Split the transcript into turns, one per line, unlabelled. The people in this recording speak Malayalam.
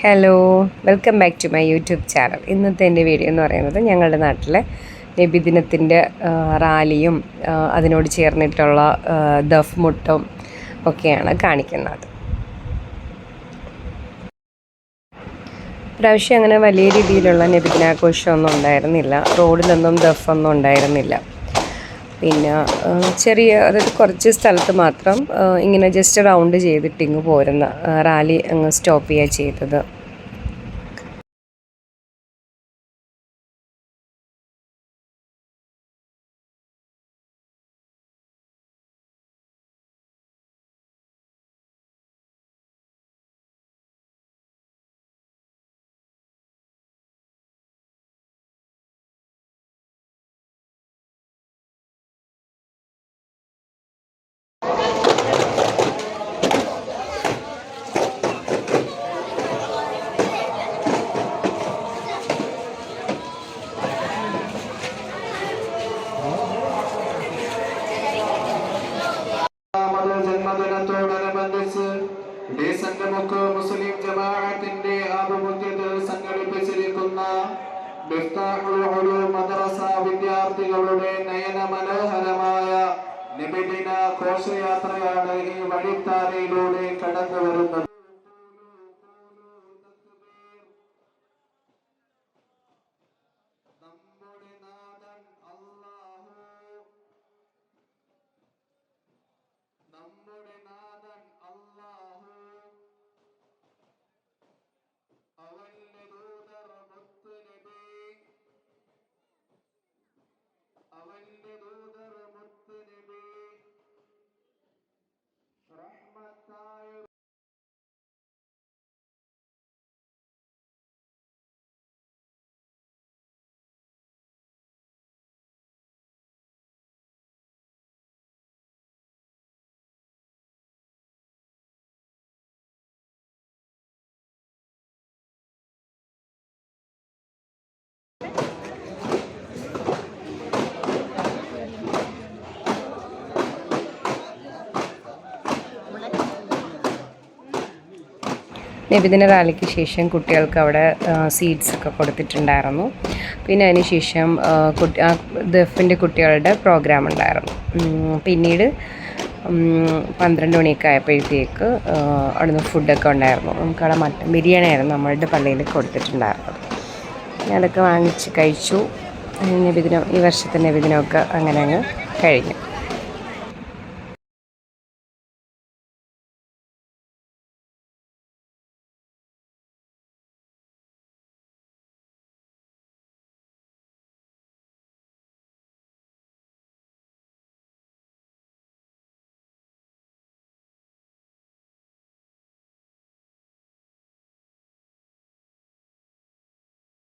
Hello welcome back to my YouTube channel ഇന്നത്തെ എന്റെ വീഡിയോ എന്ന് പറയുന്നത് ഞങ്ങളുടെ നാട്ടിലെ നബിദിനത്തിന്റെ റാലിയും അതിനോട് ചേർന്നിട്ടുള്ള ദഫ് മുട്ടും ഒക്കെയാണ് കാണിക്കുന്നത്. പ്രാവശ്യം അങ്ങനെ വലിയ രീതിയിലുള്ള നബിദിനാഘോഷമൊന്നും ഉണ്ടായിരുന്നില്ല. റോഡിലൊന്നും ദഫൊന്നും ഉണ്ടായിരുന്നില്ല. പിന്നെ ചെറിയ അതായത് കുറച്ച് സ്ഥലത്ത് മാത്രം ഇങ്ങനെ ജസ്റ്റ് റൗണ്ട് ചെയ്തിട്ട് ഇങ്ങ് പോരുന്ന റാലി അങ്ങ് സ്റ്റോപ്പ് ചെയ്യുക ചെയ്തത്.
ജന്മദിനത്തോടനുബന്ധിച്ച് ഡേ മുക്ക് മുസ്ലിം ജമാഅത്തിന്റെ ആഭിമുഖ്യത്തിൽ സംഘടിപ്പിച്ചിരിക്കുന്ന മദ്രസ വിദ്യാർത്ഥികളുടെ നയന മനോഹരമായ നിബിദിന ഘോഷയാത്രയാണ് ഈ വഴിത്താരയിലൂടെ കടന്നു വരുന്നത്
നബിദിന റാലിക്ക് ശേഷം കുട്ടികൾക്ക് അവിടെ സീഡ്സ് ഒക്കെ കൊടുത്തിട്ടുണ്ടായിരുന്നു. പിന്നെ അതിന് ശേഷം കുട്ടി ദഫിന്റെ കുട്ടികളുടെ പ്രോഗ്രാം ഉണ്ടായിരുന്നു. പിന്നീട് പന്ത്രണ്ട് മണിയൊക്കെ ആയപ്പോഴത്തേക്ക് അവിടെ അവിടുന്ന് ഫുഡൊക്കെ ഉണ്ടായിരുന്നു. നമുക്കവിടെ മട്ടൻ ബിരിയാണി ആയിരുന്നു നമ്മളുടെ പള്ളിയിൽ കൊടുത്തിട്ടുണ്ടായിരുന്നത്. അതൊക്കെ വാങ്ങിച്ച് കഴിച്ചു. നബിദിനം ഈ വർഷത്തെ നബിദിനമൊക്കെ അങ്ങനെ അങ്ങ് കഴിഞ്ഞു.